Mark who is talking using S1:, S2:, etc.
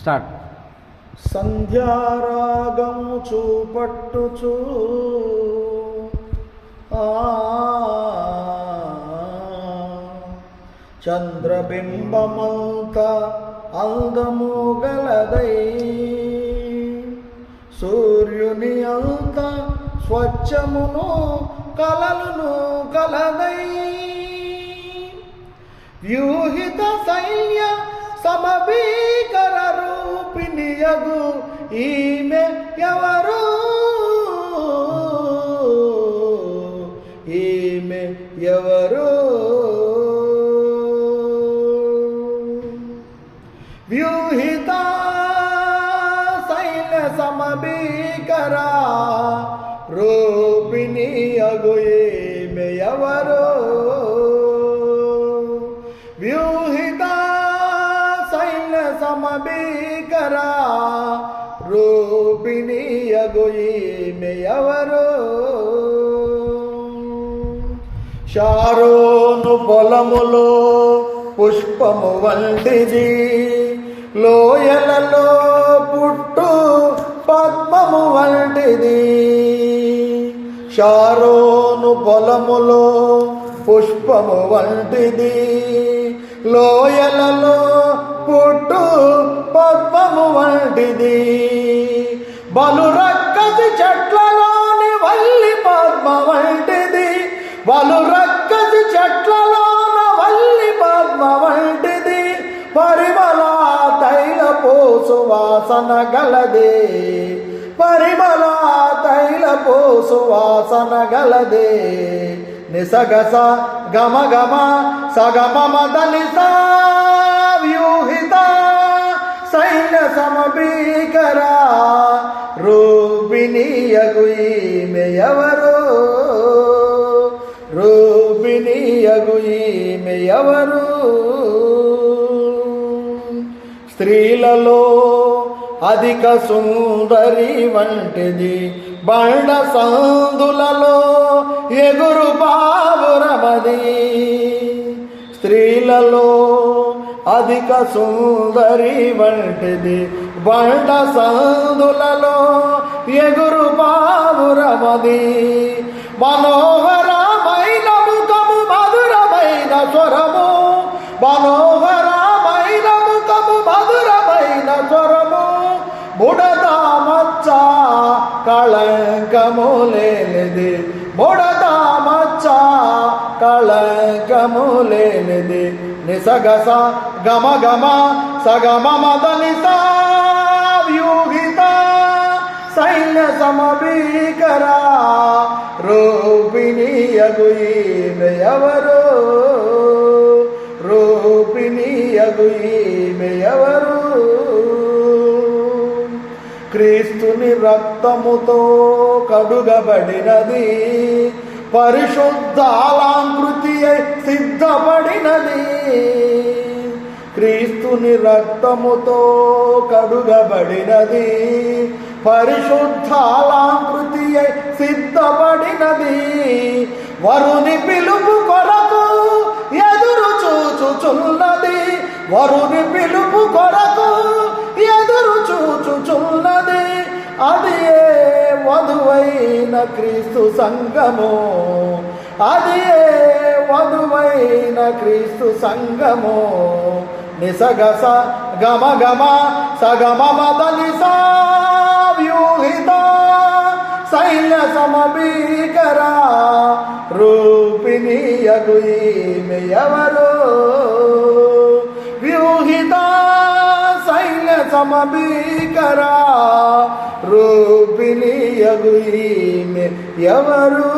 S1: Start.
S2: Sandhyaragam చూపట్టుచు చంద్రబింబమంత అందము గలదై సూర్యుని అంత స్వచ్ఛమును కలలును కలదై. వ్యూహిత సైన్య సమబీ తెలియదు ఈమె ఎవరు ఈమె ఎవరు వ్యూహిత సైన్య సమభీకరా రో సైన్య సమభీకర రూపిణియగు ఈమె ఎవరు? షారోను పొలములో పుష్పము వంటిది లోయలలో పుట్టు పద్మము వంటిది. షారోను పొలములో పుష్పము వంటిది లోయలలో పుట్టు పద్మము వంటిది. బలురక్కసి చెట్లలోని వల్లి పద్మ వంటిది. బలురక్కసి చెట్లలోన వల్లి పద్మ వంటిది. పరిమళ తైల పోసు వాసన గలదే. పరిమళ తైల పోసు వాసన గలదే. నిసగస గమ గమ సగమ మదనిస వ్యూహిత సైన్య సమభీకరా రూపిణీయగు ఈమె ఎవరు రూపిణియగు ఎవరు స్త్రీలలో అధిక సుందరి వంటిది బండ సందులలో బాబురమది స్త్రీలలో అధిక సుందరి వంటిది. బండ సందులలో ఎగురు పావురమది. మనోహరమైన ముఖము మధురమైన స్వరము. మనోహరమైన ముఖము మధురమైన స్వరము. బుడదా మచ్చ కళంకము లేనిది. బుడదా మచ్చ నిసగస గమ గమ సగమ మద వ్యూహిత సైన్య సమభీకరా రూపిణీయగు ఈమె ఎవరు రూపిణీయగు ఈమె ఎవరు క్రీస్తుని రక్తముతో కడుగబడినది. పరిశుద్ధాలాంకృతి సిద్ధపడినది. క్రీస్తుని రక్తముతో కడుగబడినది. పరిశుద్ధాలాంకృతి సిద్ధపడినది. వరుని పిలుపు కొరకు ఎదురు చూచుచున్నది. వరుని పిలుపు కొరకు క్రీస్తు సంగము అది ఏ వధువైన క్రీస్తు సంగము నిసగస గమ గమ సగమ మదనిస వ్యూహిత సైన్య సమభీకర రూపిణీయగు ఎవరు? వ్యూహిత సైన్య సమభీకర రూపిణీయగు ఈమె ఎవరు